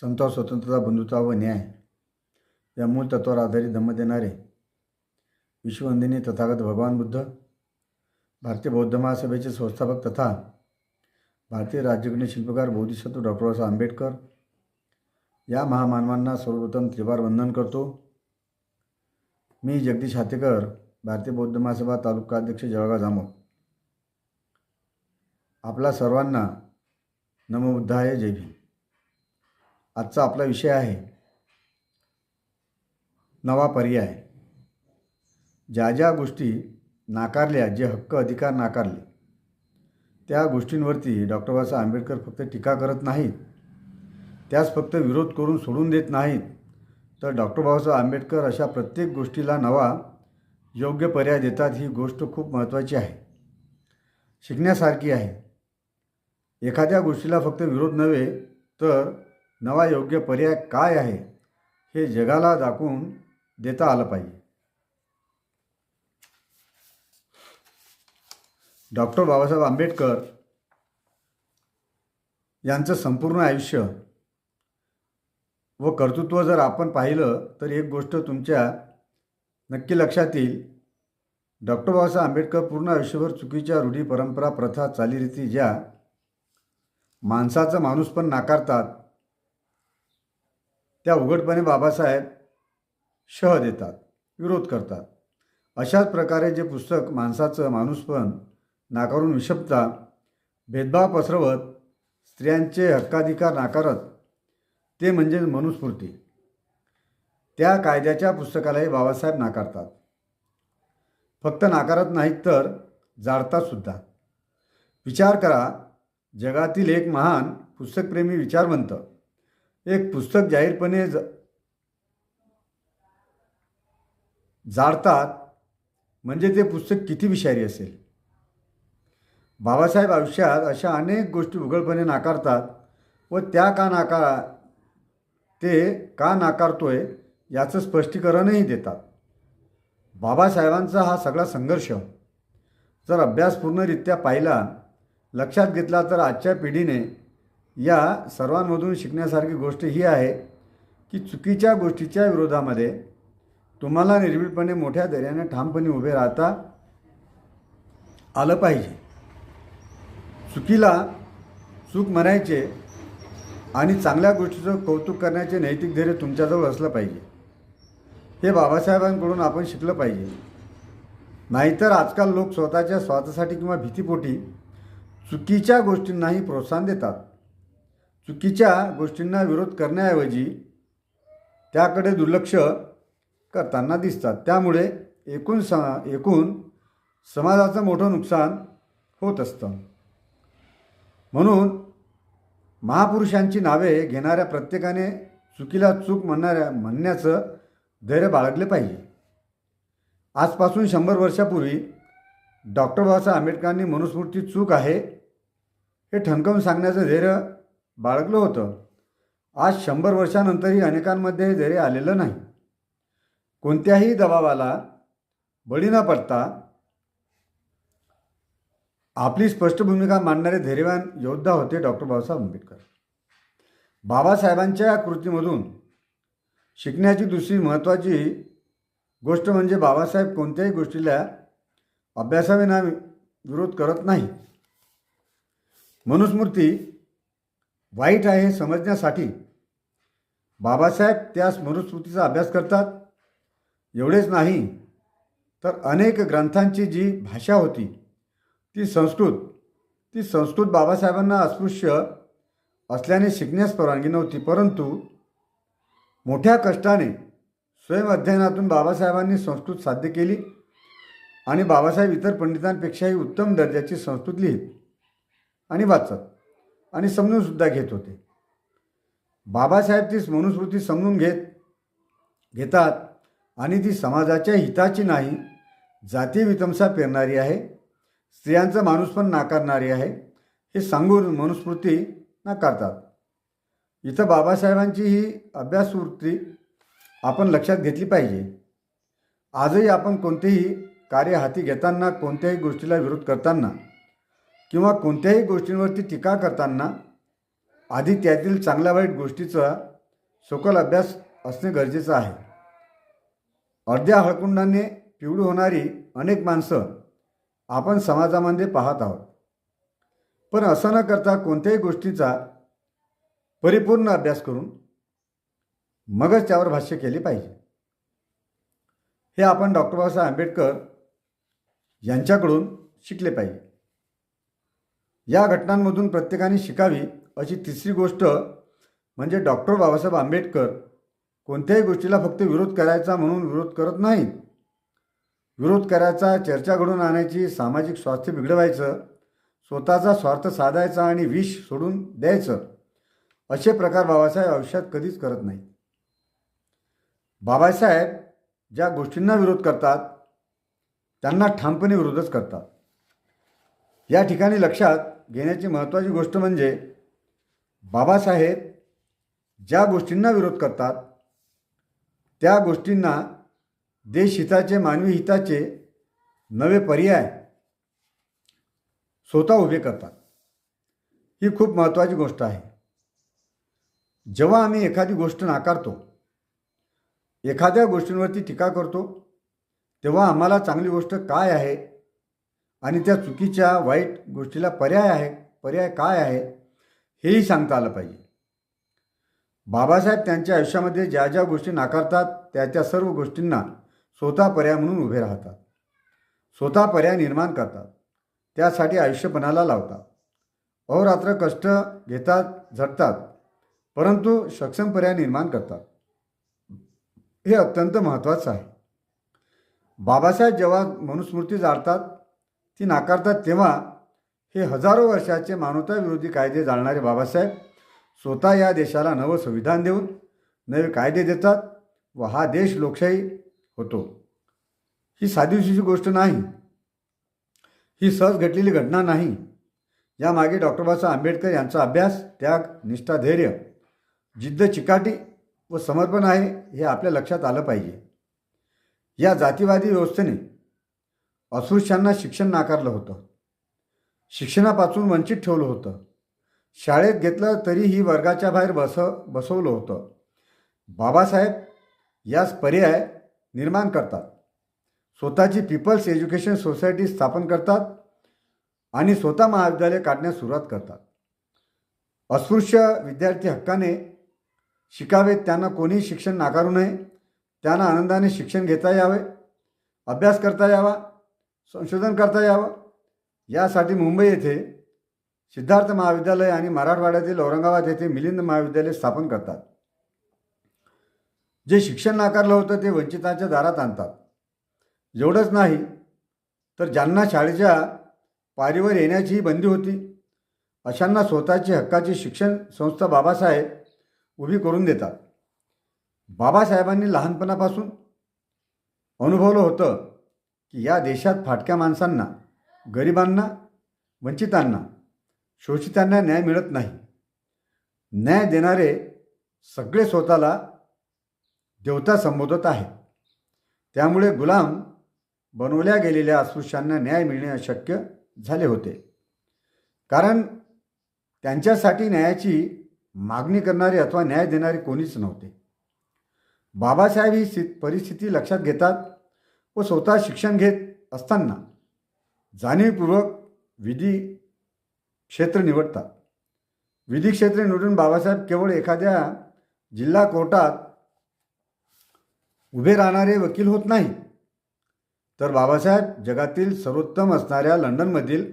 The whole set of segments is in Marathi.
समता स्वतंत्रता बंधुता व न्याय या मूळ तत्वावर आधारित धम्म देणारे विश्ववंदिनी तथागत भगवान बुद्ध भारतीय बौद्ध महासभेचे संस्थापक तथा भारतीय राज्यघटने शिल्पकार बोधिसत्व डॉक्टर बाबासाहेब आंबेडकर या महामानवांना सर्वप्रथम त्रिवार वंदन करतो. मी जगदीश हातेकर भारतीय बौद्ध महासभा तालुका अध्यक्ष जळगाव जामो आपला सर्वांना नमोबुद्धाय जय भीम. आजचा आपला विषय आहे. नवा पर्याय. ज्या ज्या गोष्टी नाकारल्या जे हक्क अधिकार नाकारले त्या गोष्टींवरती डॉक्टर बाबासाहेब आंबेडकर फक्त टीका करत नाहीत. त्यास फक्त विरोध करून सोडून देत नाहीत. तर डॉक्टर बाबासाहेब आंबेडकर अशा प्रत्येक गोष्टीला नवा योग्य पर्याय देतात ही गोष्ट खूप महत्त्वाची आहे. शिकण्यासारखी आहे. एखाद्या गोष्टीला फक्त विरोध नव्हे तर नवा योग्य पर्याय काय आहे हे जगाला दाखवून देता आलं पाहिजे. डॉक्टर बाबासाहेब आंबेडकर यांचं संपूर्ण आयुष्य व कर्तृत्व जर आपण पाहिलं तर एक गोष्ट तुमच्या नक्की लक्षात येईल. डॉक्टर बाबासाहेब आंबेडकर पूर्ण आयुष्यभर चुकीच्या रूढी परंपरा प्रथा चालीरीती ज्या माणसाचं माणूस पण नाकारतात त्या उघडपणे बाबासाहेब शह देतात विरोध करतात. अशाच प्रकारे जे पुस्तक माणसाचं माणूसपण नाकारून विषपता भेदभाव पसरवत स्त्रियांचे हक्काधिकार नाकारत ते म्हणजे मनुस्फूर्ती त्या कायद्याच्या पुस्तकालाही बाबासाहेब नाकारतात. फक्त नाकारत नाहीत तर जाळतातसुद्धा विचार करा जगातील एक महान पुस्तकप्रेमी विचारवंत एक पुस्तक जाहीरपणे ज जाळतात. म्हणजे ते पुस्तक किती विषारी असेल? बाबासाहेब आयुष्यात अशा अनेक गोष्टी उघडपणे नाकारतात व त्या का नाकार ते का नाकारतोय याचं स्पष्टीकरणही देतात. बाबासाहेबांचा हा सगळा संघर्ष जर अभ्यासपूर्णरित्या पाहिला लक्षात घेतला तर आजच्या पिढीने या सर्वांमधून शिकण्यासारखी गोष्ट ही आहे की चुकीच्या गोष्टीच्या विरोधामध्ये तुम्हाला निर्भीडपणे मोठ्या धैर्याने ठामपणे उभे राहता आलं पाहिजे. चुकीला चूक म्हणायचे आणि चांगल्या गोष्टीचं कौतुक करण्याचे नैतिक धैर्य तुमच्याजवळ असलं पाहिजे. हे बाबासाहेबांकडून आपण शिकलं पाहिजे. नाहीतर आजकाल लोक स्वतःच्या स्वार्थासाठी किंवा भीतीपोटी चुकीच्या गोष्टींनाही प्रोत्साहन देतात. चुकीच्या गोष्टींना विरोध करण्याऐवजी त्याकडे दुर्लक्ष करताना दिसतात. त्यामुळे एकूण स एकूण समाजाचं मोठं नुकसान होत असतं. म्हणून महापुरुषांची नावे घेणाऱ्या प्रत्येकाने चुकीला चूक म्हणणाऱ्या म्हणण्याचं धैर्य बाळगले पाहिजे. आजपासून शंभर वर्षापूर्वी डॉक्टर बाबासाहेब आंबेडकरांनी मनुस्मृती चूक आहे हे ठणकावून सांगण्याचं धैर्य बाळगलं होतं. आज शंभर वर्षानंतरही अनेकांमध्ये जरी धैर्य आलेलं नाही. कोणत्याही दबावाला बळी न पडता आपली स्पष्ट भूमिका मांडणारे धैर्यवान योद्धा होते डॉक्टर बाबासाहेब आंबेडकर. बाबासाहेबांच्या कृतीमधून शिकण्याची दुसरी महत्त्वाची गोष्ट म्हणजे बाबासाहेब कोणत्याही गोष्टीला अभ्यासाविना विरोध करत नाही मनुस्मृती वाईट आहे हे समजण्यासाठी. बाबासाहेब त्या मनुस्मृतीचा अभ्यास करतात. एवढेच नाही तर अनेक ग्रंथांची जी भाषा होती ती संस्कृत ती संस्कृत बाबासाहेबांना अस्पृश्य असल्याने शिकण्यास परवानगी नव्हती परंतु मोठ्या कष्टाने स्वयं अध्ययनातून बाबासाहेबांनी संस्कृत साध्य केली आणि बाबासाहेब इतर पंडितांपेक्षाही उत्तम दर्जाची संस्कृत लिहित आणि वाचत. आणि समजूनसुद्धा घेत होते. बाबासाहेब ती मनुस्मृती समजून घेत घेतात आणि ती समाजाच्या हिताची नाही जाती वितंसा पेरणारी आहे स्त्रियांचं माणूस पण नाकारणारी आहे हे सांगून मनुस्मृती नाकारतात. इथं बाबासाहेबांची ही अभ्यासवृत्ती आपण लक्षात घेतली पाहिजे. आजही आपण कोणतेही कार्य हाती घेताना कोणत्याही गोष्टीला विरोध करताना किंवा कोणत्याही गोष्टींवरती टीका करताना आधी त्यातील चांगल्या वाईट गोष्टीचा सखोल अभ्यास असणे गरजेचं आहे. अर्ध्या हळकुंडाने पिवळी होणारी अनेक माणसं आपण समाजामध्ये पाहत आहोत. पण असं न करता कोणत्याही गोष्टीचा परिपूर्ण अभ्यास करून मगच त्यावर भाष्य केले पाहिजे. हे आपण डॉक्टर बाबासाहेब आंबेडकर यांच्याकडून शिकले पाहिजे. या घटनांमधून प्रत्येकाने शिकावी अशी तिसरी गोष्ट म्हणजे डॉक्टर बाबासाहेब आंबेडकर कोणत्याही गोष्टीला फक्त विरोध करायचा म्हणून विरोध करत नाहीत. विरोध करायचा चर्चा घडून आणायची सामाजिक स्वास्थ्य बिघडवायचं स्वतःचा स्वार्थ साधायचा आणि विष सोडून द्यायचं असे प्रकार बाबासाहेब आयुष्यात कधीच करत नाहीत. बाबासाहेब ज्या गोष्टींना विरोध करतात त्यांना ठामपणे विरोधच करतात. या ठिकाणी लक्षात घेण्याची महत्त्वाची गोष्ट म्हणजे बाबासाहेब ज्या गोष्टींना विरोध करतात त्या गोष्टींना देशहिताचे मानवी हिताचे नवे पर्याय स्वतः उभे करतात. ही खूप महत्त्वाची गोष्ट आहे. जेव्हा आम्ही एखादी गोष्ट नाकारतो एखाद्या गोष्टींवरती टीका करतो तेव्हा आम्हाला चांगली गोष्ट काय आहे आणि त्या चुकीच्या वाईट गोष्टीला पर्याय आहे. पर्याय काय आहे? हेही सांगता आलं पाहिजे. बाबासाहेब त्यांच्या आयुष्यामध्ये ज्या ज्या गोष्टी नाकारतात त्या त्या सर्व गोष्टींना स्वतः पर्याय म्हणून उभे राहतात. स्वतः पर्याय निर्माण करतात. त्यासाठी आयुष्यपणाला लावतात. अहोरात्र कष्ट घेतात झटतात परंतु सक्षम पर्याय निर्माण करतात. हे अत्यंत महत्त्वाचं आहे. बाबासाहेब जेव्हा मनुस्मृती जाळतात ती नाकारतात तेव्हा हे हजारो वर्षाचे मानवताविरोधी कायदे जाळणारे बाबासाहेब स्वतः या देशाला नवं संविधान देऊन नवे कायदे देतात व हा देश लोकशाही होतो. ही साधीशीची गोष्ट नाही. ही सहज घडलेली घटना नाही. यामागे डॉक्टर बाबासाहेब आंबेडकर यांचा अभ्यास त्याग निष्ठा धैर्य जिद्द चिकाटी व समर्पण आहे हे आपल्या लक्षात आलं पाहिजे. या जातीवादी व्यवस्थेने अस्पृश्यांना शिक्षण नाकारलं होतं. शिक्षणापासून वंचित ठेवलं होतं. शाळेत घेतलं तरीही वर्गाच्या बाहेर बस बसवलं होतं. बाबासाहेब यास पर्याय निर्माण करतात. स्वतःची पीपल्स एज्युकेशन सोसायटी स्थापन करतात आणि स्वतः महाविद्यालय काढण्यास सुरुवात करतात. अस्पृश्य विद्यार्थी हक्काने शिकावेत त्यांना कोणीही शिक्षण नाकारू नये त्यांना आनंदाने शिक्षण घेता यावे अभ्यास करता यावा संशोधन करता यावं? यासाठी मुंबई येथे सिद्धार्थ महाविद्यालय आणि मराठवाड्यातील औरंगाबाद येथे मिलिंद महाविद्यालय स्थापन करतात. जे शिक्षण नाकारलं होतं ते वंचितांच्या दारात आणतात. एवढंच नाही तर ज्यांना शाळेच्या पारीवर येण्याचीही बंदी होती अशांना स्वतःची हक्काची शिक्षण संस्था बाबासाहेब उभी करून देतात. बाबासाहेबांनी लहानपणापासून अनुभवलं होतं की या देशात फाटक्या माणसांना गरिबांना वंचितांना शोषितांना न्याय मिळत नाही. न्याय देणारे सगळे स्वतःला देवता संबोधत आहेत. त्यामुळे गुलाम बनवल्या गेलेल्या अस्पृश्यांना न्याय मिळणे अशक्य झाले होते. कारण त्यांच्यासाठी न्यायाची मागणी करणारे अथवा न्याय देणारे कोणीच नव्हते. बाबासाहेब ही सि परिस्थिती लक्षात घेतात व स्वतः शिक्षण घेत असताना जाणीवपूर्वक विधी क्षेत्र निवडतात. विधी क्षेत्र निवडून बाबासाहेब केवळ एखाद्या जिल्हा कोर्टात उभे राहणारे वकील होत नाही. तर बाबासाहेब जगातील सर्वोत्तम असणाऱ्या लंडनमधील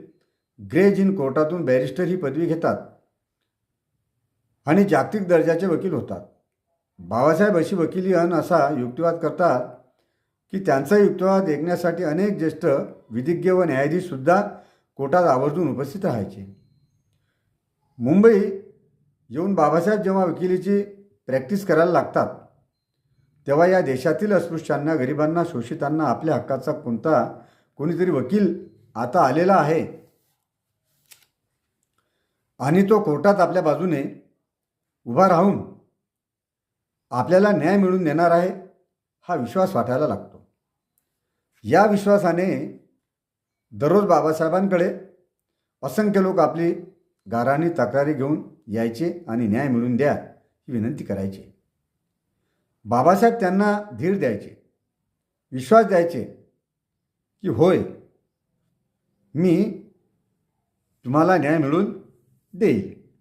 ग्रेज इन कोर्टातून बॅरिस्टर ही पदवी घेतात आणि जागतिक दर्जाचे वकील होतात. बाबासाहेब अशी वकिली अन असा युक्तिवाद करतात की त्यांचा युक्तिवाद ऐकण्यासाठी अनेक ज्येष्ठ विधिज्ञ व न्यायाधीशसुद्धा कोर्टात आवर्जून उपस्थित राहायचे. मुंबई येऊन बाबासाहेब जेव्हा वकिलीची प्रॅक्टिस करायला लागतात तेव्हा या देशातील अस्पृश्यांना गरिबांना शोषितांना आपल्या हक्काचा कोणता कोणीतरी वकील आता आलेला आहे. आणि तो कोर्टात आपल्या बाजूने उभा राहून आपल्याला न्याय मिळवून देणार आहे हा विश्वास वाटायला लागतो. या विश्वासाने दररोज बाबासाहेबांकडे असंख्य लोक आपली गाराणी तक्रारी घेऊन यायचे आणि न्याय मिळवून द्या ही विनंती करायची. बाबासाहेब त्यांना धीर द्यायचे विश्वास द्यायचे की होय मी तुम्हाला न्याय मिळून देईल.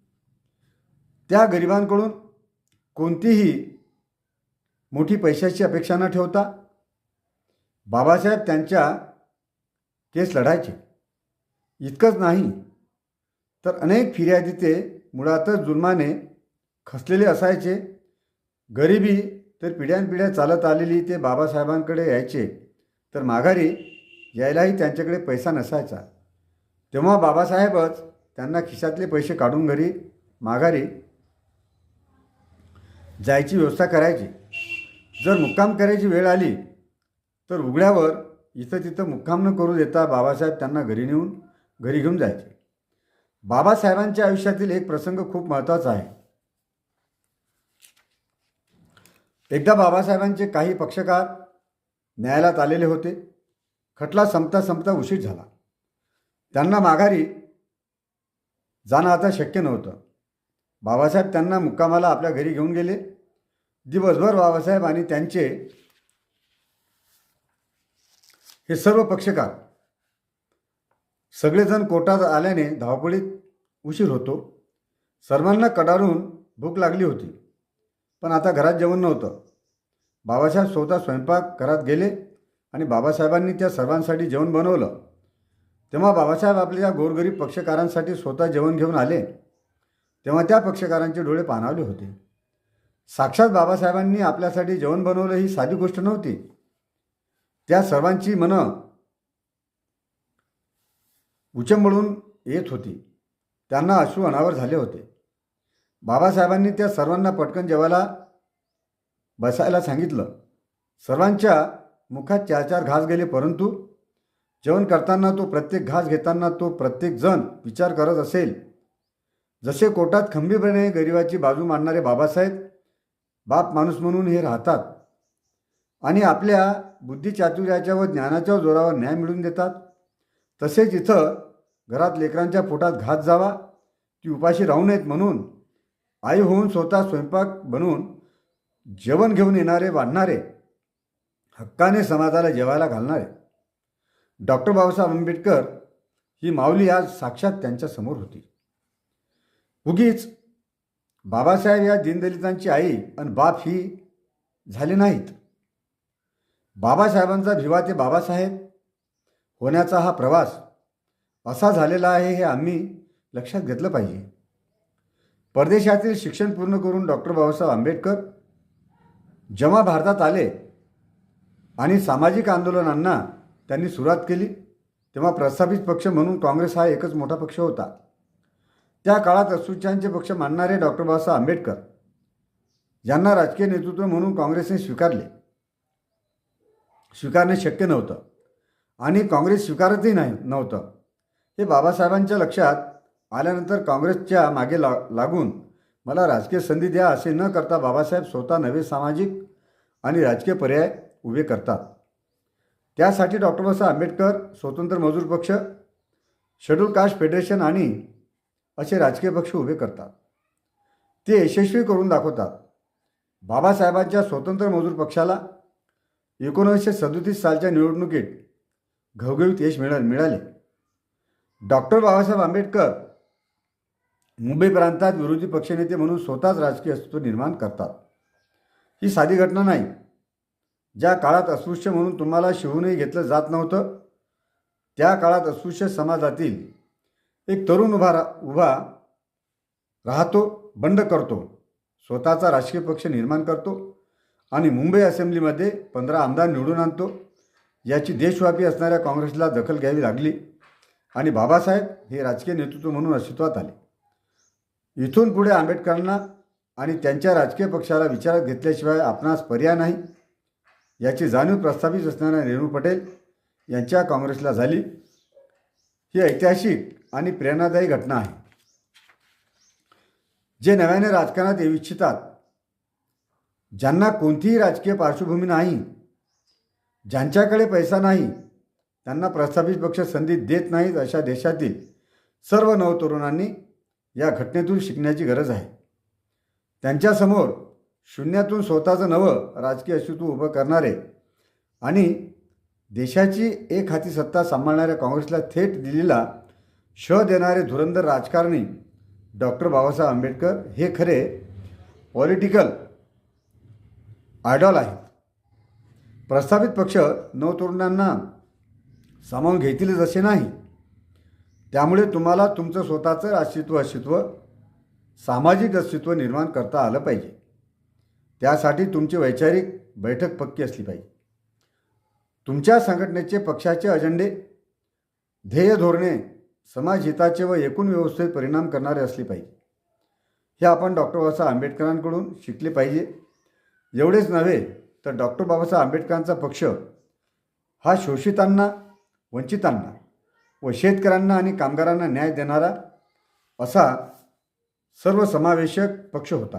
त्या गरिबांकडून कोणतीही मोठी पैशाची अपेक्षा न ठेवता बाबासाहेब त्यांच्या केस लढायचे. इतकंच नाही तर अनेक फिर्यादी ते मुळातच जुलमाने खसलेले असायचे. गरिबी तर पिढ्यानपिढ्या चालत आलेली ते बाबासाहेबांकडे यायचे तर माघारी यायलाही त्यांच्याकडे पैसा नसायचा. तेव्हा बाबासाहेबच त्यांना खिशातले पैसे काढून घरी माघारी जायची व्यवस्था करायची. जर मुक्काम करायची वेळ आली तर उघड्यावर इथं तिथं मुक्काम न करू देता बाबासाहेब त्यांना घरी नेऊन घरी घेऊन जायचे. बाबासाहेबांच्या आयुष्यातील एक प्रसंग खूप महत्त्वाचा आहे. एकदा बाबासाहेबांचे काही पक्षकार न्यायालयात आलेले होते. खटला संपता संपता उशीर झाला. त्यांना माघारी जाणं आता शक्य नव्हतं. बाबासाहेब त्यांना मुक्कामाला आपल्या घरी घेऊन गेले. दिवसभर बाबासाहेब आणि त्यांचे हे सर्व पक्षकार सगळेजण कोर्टात आल्याने धावपळीत उशीर होतो. सर्वांना कडारून भूक लागली होती. पण आता घरात जेवण नव्हतं. बाबासाहेब स्वतः स्वयंपाक घरात गेले आणि बाबासाहेबांनी त्या सर्वांसाठी जेवण बनवलं. तेव्हा बाबासाहेब आपल्या गोरगरीब पक्षकारांसाठी स्वतः जेवण घेऊन आले. तेव्हा त्या पक्षकारांचे डोळे पाणावले होते. साक्षात बाबासाहेबांनी आपल्यासाठी जेवण बनवलं ही साधी गोष्ट नव्हती. त्या सर्वांची मनं उचंबळून येत होती. त्यांना अश्रू अनावर झाले होते. बाबासाहेबांनी त्या सर्वांना पटकन जेवायला बसायला सांगितलं. सर्वांच्या मुखात चार चार घास गेले परंतु जेवण करताना तो प्रत्येक घास घेताना तो प्रत्येक जण विचार करत असेल. जसे कोटात खंबीरपणे गरिबाची बाजू मांडणारे बाबासाहेब बाप माणूस म्हणून हे राहतात. आणि आपल्या बुद्धिचातुर्याच्या व ज्ञानाच्या जोरावर न्याय मिळवून देतात. तसेच इथं घरात लेकरांच्या पोटात घात जावा. ती उपाशी राहू नयेत म्हणून आई होऊन स्वतः स्वयंपाक बनवून जेवण घेऊन येणारे वाढणारे हक्काने समाजाला जेवायला घालणारे. डॉक्टर बाबासाहेब आंबेडकर ही माऊली आज साक्षात त्यांच्यासमोर होती. उगीच बाबासाहेब या दीनदलितांची आई आणि बाप ही झाले नाहीत. बाबासाहेबांचा भिवा ते बाबासाहेब होण्याचा हा प्रवास असा झालेला आहे हे आम्ही लक्षात घेतलं पाहिजे. परदेशातील शिक्षण पूर्ण करून डॉक्टर बाबासाहेब आंबेडकर जेव्हा भारतात आले आणि सामाजिक आंदोलनांना त्यांनी सुरुवात केली तेव्हा प्रस्थापित पक्ष म्हणून काँग्रेस हा एकच मोठा पक्ष होता. त्या काळात अस्पृश्यांचे पक्ष मानणारे डॉक्टर बाबासाहेब आंबेडकर यांना राजकीय नेतृत्व म्हणून काँग्रेसने स्वीकारले. स्वीकारणे शक्य नव्हतं. आणि काँग्रेस स्वीकारतही नाही नव्हतं. हे बाबासाहेबांच्या लक्षात आल्यानंतर काँग्रेसच्या मागे ला लागून मला राजकीय संधी द्या असे न करता बाबासाहेब स्वतः नवे सामाजिक आणि राजकीय पर्याय उभे करतात. त्यासाठी डॉक्टर बाबासाहेब आंबेडकर स्वतंत्र मजूर पक्ष शेड्यूल कास्ट फेडरेशन आणि असे राजकीय पक्ष उभे करतात. ते यशस्वी करून दाखवतात. बाबासाहेबांच्या स्वतंत्र मजूर पक्षाला एकोणीसशे सदोतीस सालच्या निवडणुकीत घवघवीत यश मिळ मिळाले. डॉक्टर बाबासाहेब आंबेडकर मुंबई प्रांतात विरोधी पक्षनेते म्हणून स्वतःच राजकीय अस्तित्व निर्माण करतात. ही साधी घटना नाही. ज्या काळात अस्पृश्य म्हणून तुम्हाला शिवूनही घेतलं जात नव्हतं त्या काळात अस्पृश्य समाजातील एक तरुण उभा रा उभा राहतो बंड करतो. स्वतःचा राजकीय पक्ष निर्माण करतो. आणि मुंबई असेंब्लीमध्ये पंधरा आमदार निवडून आणतो. याची देशव्यापी असणाऱ्या काँग्रेसला दखल घ्यावी लागली आणि बाबासाहेब हे राजकीय नेतृत्व म्हणून अस्तित्वात आले. इथून पुढे आंबेडकरांना आणि त्यांच्या राजकीय पक्षाला विचारात घेतल्याशिवाय आपणास पर्याय नाही. याची जाणीव प्रस्थापित असणाऱ्या नेहरू पटेल यांच्या काँग्रेसला झाली. ही ऐतिहासिक आणि प्रेरणादायी घटना आहे. जे नव्याने राजकारणात येऊ इच्छितात ज्यांना कोणतीही राजकीय पार्श्वभूमी नाही ज्यांच्याकडे पैसा नाही त्यांना प्रस्थापित पक्ष संधी देत नाहीत अशा देशातील सर्व नवतरुणांनी या घटनेतून शिकण्याची गरज आहे. त्यांच्यासमोर शून्यातून स्वतःचं नवं राजकीय अस्तित्व उभं करणारे आणि देशाची एक हाती सत्ता सांभाळणाऱ्या काँग्रेसला थेट दिलेला श देणारे धुरंधर राजकारणी डॉक्टर बाबासाहेब आंबेडकर हे खरे पॉलिटिकल आयडॉल आहेत प्रस्थापित पक्ष नवतरुणांना सामावून घेतीलच असे नाही. त्यामुळे तुम्हाला तुमचं स्वतःचं अस्तित्व अस्तित्व सामाजिक अस्तित्व निर्माण करता आलं पाहिजे. त्यासाठी तुमची वैचारिक बैठक पक्की असली पाहिजे. तुमच्या संघटनेचे पक्षाचे अजेंडे ध्येय धोरणे समाजहिताचे व एकूण व्यवस्थेत परिणाम करणारे असले पाहिजे. हे आपण डॉक्टर बाबासाहेब आंबेडकरांकडून शिकले पाहिजे. एवढेच नव्हे तर डॉक्टर बाबासाहेब आंबेडकरांचा पक्ष हा शोषितांना वंचितांना व शेतकऱ्यांना आणि कामगारांना न्याय देणारा असा सर्वसमावेशक पक्ष होता.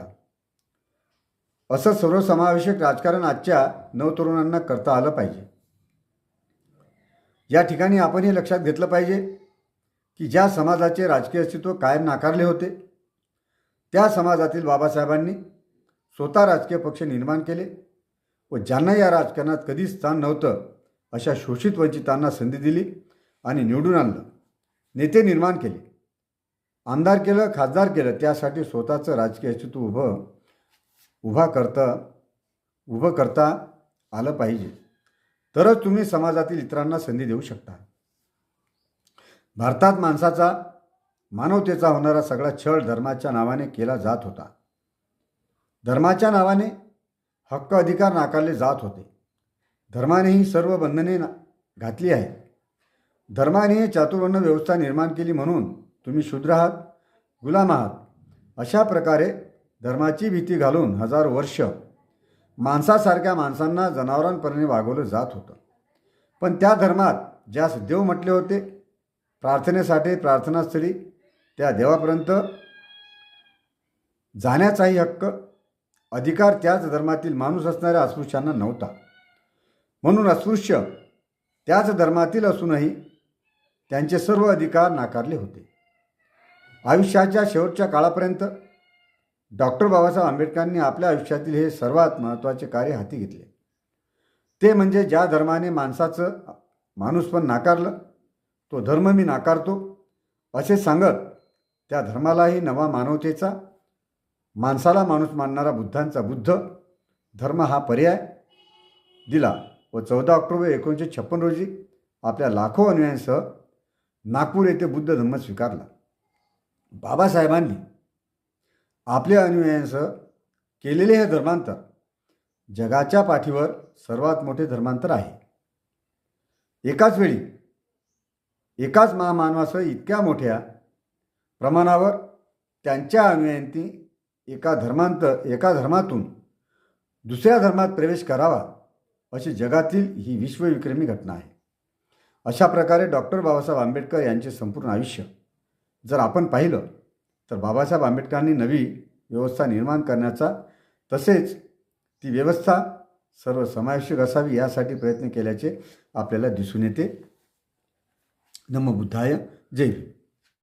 असं सर्वसमावेशक राजकारण आजच्या नवतरुणांना करता आलं पाहिजे. या ठिकाणी आपण हे लक्षात घेतलं पाहिजे की ज्या समाजाचे राजकीय अस्तित्व कायम नाकारले होते त्या समाजातील बाबासाहेबांनी स्वतः राजकीय पक्ष निर्माण केले व ज्यांना या राजकारणात कधीच स्थान नव्हतं अशा शोषित वंचितांना संधी दिली आणि निवडून आणलं. नेते निर्माण केले. आमदार केलं खासदार केलं त्यासाठी स्वतःचं राजकीय अस्तित्व उभं उभा करता उभं करता आलं पाहिजे. तरच तुम्ही समाजातील इतरांना संधी देऊ शकता. भारतात माणसाचा मानवतेचा होणारा सगळा छळ धर्माच्या नावाने केला जात होता. धर्माच्या नावाने हक्क अधिकार नाकारले जात होते. धर्माने ही सर्व बंधने ना घातली आहेत. धर्माने ही चातुर्वर्ण व्यवस्था निर्माण केली म्हणून तुम्ही शूद्र आहात गुलाम आहात. अशा प्रकारे धर्माची भीती घालून हजारो वर्ष माणसासारख्या माणसांना जनावरांपर्यंत वागवलं जात होतं. पण त्या धर्मात ज्यास देव म्हटले होते प्रार्थनेसाठी प्रार्थनास्थळी त्या देवापर्यंत जाण्याचाही हक्क अधिकार त्याच धर्मातील माणूस असणाऱ्या अस्पृश्यांना नव्हता. म्हणून अस्पृश्य त्याच धर्मातील असूनही त्यांचे सर्व अधिकार नाकारले होते. आयुष्याच्या शेवटच्या काळापर्यंत डॉक्टर बाबासाहेब आंबेडकरांनी आपल्या आयुष्यातील हे सर्वात महत्त्वाचे कार्य हाती घेतले. ते म्हणजे ज्या धर्माने माणसाचं माणूसपण नाकारलं तो धर्म मी नाकारतो असे सांगत त्या धर्मालाही नवा मानवतेचा माणसाला माणूस मानणारा बुद्धांचा बुद्ध धर्म हा पर्याय दिला व चौदा ऑक्टोबर एकोणीसशे छप्पन रोजी आपल्या लाखो अनुयायांसह नागपूर येथे बुद्ध धर्म स्वीकारला. बाबासाहेबांनी आपल्या अनुयायांसह केलेले हे धर्मांतर जगाच्या पाठीवर सर्वात मोठे धर्मांतर आहे. एकाच वेळी एकाच महामानवासह इतक्या मोठ्या प्रमाणावर त्यांच्या अनुयायांनी एका धर्मांतर एका धर्मातून दुसऱ्या धर्मात प्रवेश करावा अशी जगातील ही विश्वविक्रमी घटना आहे. अशा प्रकारे डॉक्टर बाबासाहेब आंबेडकर यांचे संपूर्ण आयुष्य जर आपण पाहिलं तर बाबासाहेब आंबेडकरांनी नवी व्यवस्था निर्माण करण्याचा तसेच ती व्यवस्था सर्व समावेशक असावी यासाठी प्रयत्न केल्याचे आपल्याला दिसून येते. नमबुद्धाय जय भीम.